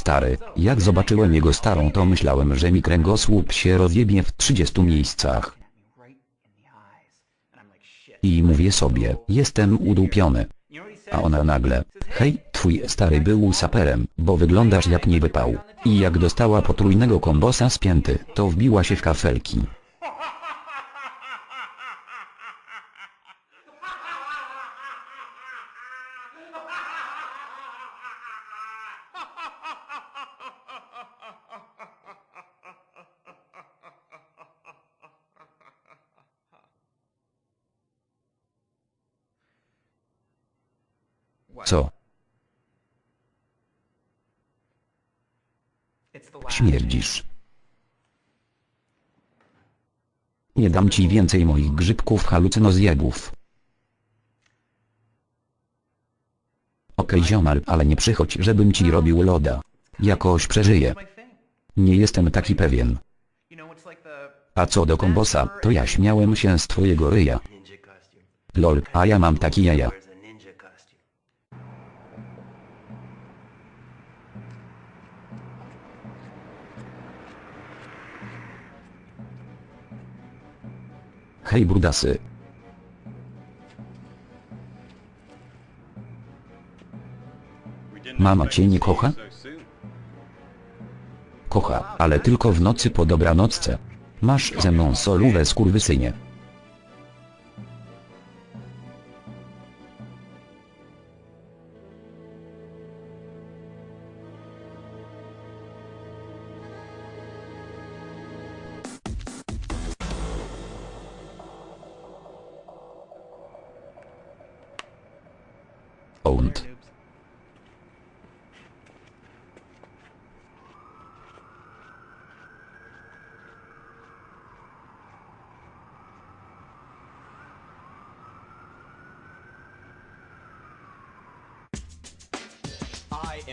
Stary, jak zobaczyłem jego starą to myślałem, że mi kręgosłup się rozjebie w 30 miejscach. I mówię sobie, jestem udupiony. A ona nagle, hej, twój stary był saperem, bo wyglądasz jak nie wypał. I jak dostała potrójnego kombosa z pięty, to wbiła się w kafelki. Co? Śmierdzisz. Nie dam ci więcej moich grzybków halucynozjebów. Okej ziomal, ale nie przychodź, żebym ci robił loda. Jakoś przeżyję. Nie jestem taki pewien. A co do kombosa, to ja śmiałem się z twojego ryja. Lol, a ja mam taki jaja. Hej brudasy. Mama cię nie kocha? Kocha, ale tylko w nocy po dobranocce. Masz ze mną solówę skurwysynie. Owned.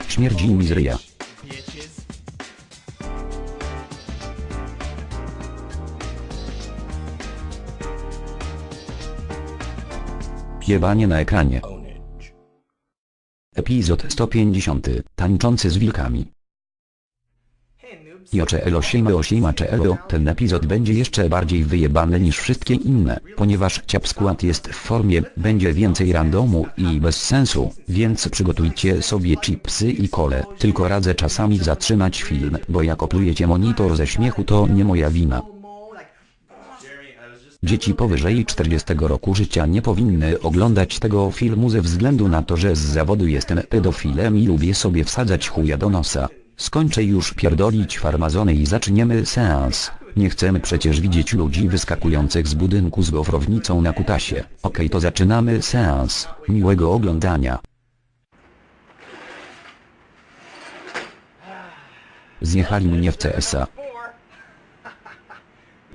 Śmierdzi mi z ryja. Jebanie na ekranie. Epizod 150. Tańczący z wilkami. Jocze elo siema osiema elo, ten epizod będzie jeszcze bardziej wyjebany niż wszystkie inne, ponieważ Ciap Skład jest w formie, będzie więcej randomu i bez sensu, więc przygotujcie sobie chipsy i kole, tylko radzę czasami zatrzymać film, bo jak oplujecie monitor ze śmiechu to nie moja wina. Dzieci powyżej 40 roku życia nie powinny oglądać tego filmu ze względu na to, że z zawodu jestem pedofilem i lubię sobie wsadzać chuja do nosa. Skończę już pierdolić farmazony i zaczniemy seans. Nie chcemy przecież widzieć ludzi wyskakujących z budynku z gofrownicą na kutasie. Okej to zaczynamy seans. Miłego oglądania. Zjechali mnie w CS-a.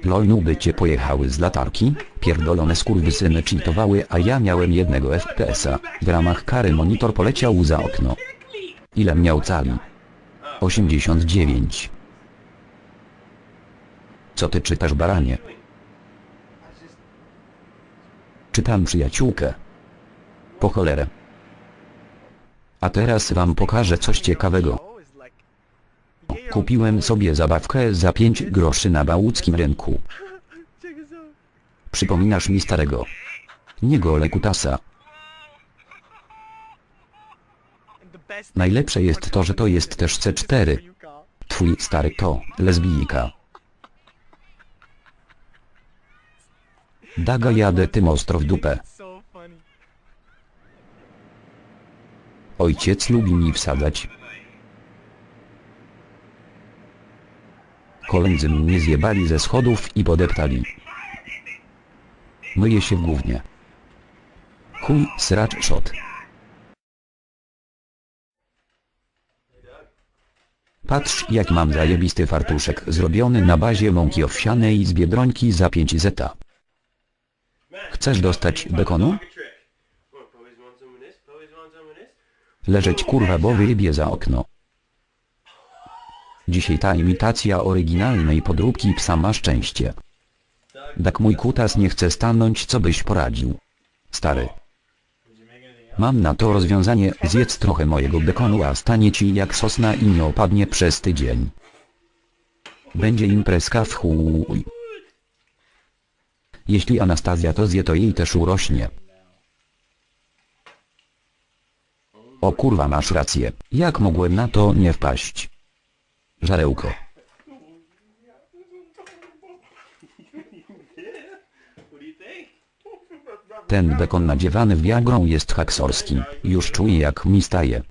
Lol nuby cię pojechały z latarki, pierdolone skurwysyny cheatowały a ja miałem jednego FPS-a, w ramach kary monitor poleciał za okno. Ile miał cali? 89. Co ty czytasz baranie? Czytam przyjaciółkę. Po cholerę. A teraz wam pokażę coś ciekawego. Kupiłem sobie zabawkę za 5 groszy na bałuckim rynku. Przypominasz mi starego. Niego lekutasa. Najlepsze jest to, że to jest też C4. Twój stary to lesbijka. Daga jadę tym ostro w dupę. Ojciec lubi mi wsadzać. Koledzy mnie zjebali ze schodów i podeptali. Myję się w gównie. Chuj, sracz shot. Patrz jak mam zajebisty fartuszek zrobiony na bazie mąki owsianej z Biedronki za 5 zeta. Chcesz dostać bekonu? Leżeć kurwa bo wyjebie za okno. Dzisiaj ta imitacja oryginalnej podróbki psa ma szczęście. Tak mój kutas nie chce stanąć co byś poradził. Stary. Mam na to rozwiązanie, zjedz trochę mojego bekonu a stanie ci jak sosna i nie opadnie przez tydzień. Będzie imprezka w chuj. Jeśli Anastazja to zje to jej też urośnie. O kurwa masz rację, jak mogłem na to nie wpaść? Żarełko. Ten bekon nadziewany wiagrą jest haksorski, już czuję jak mi staje.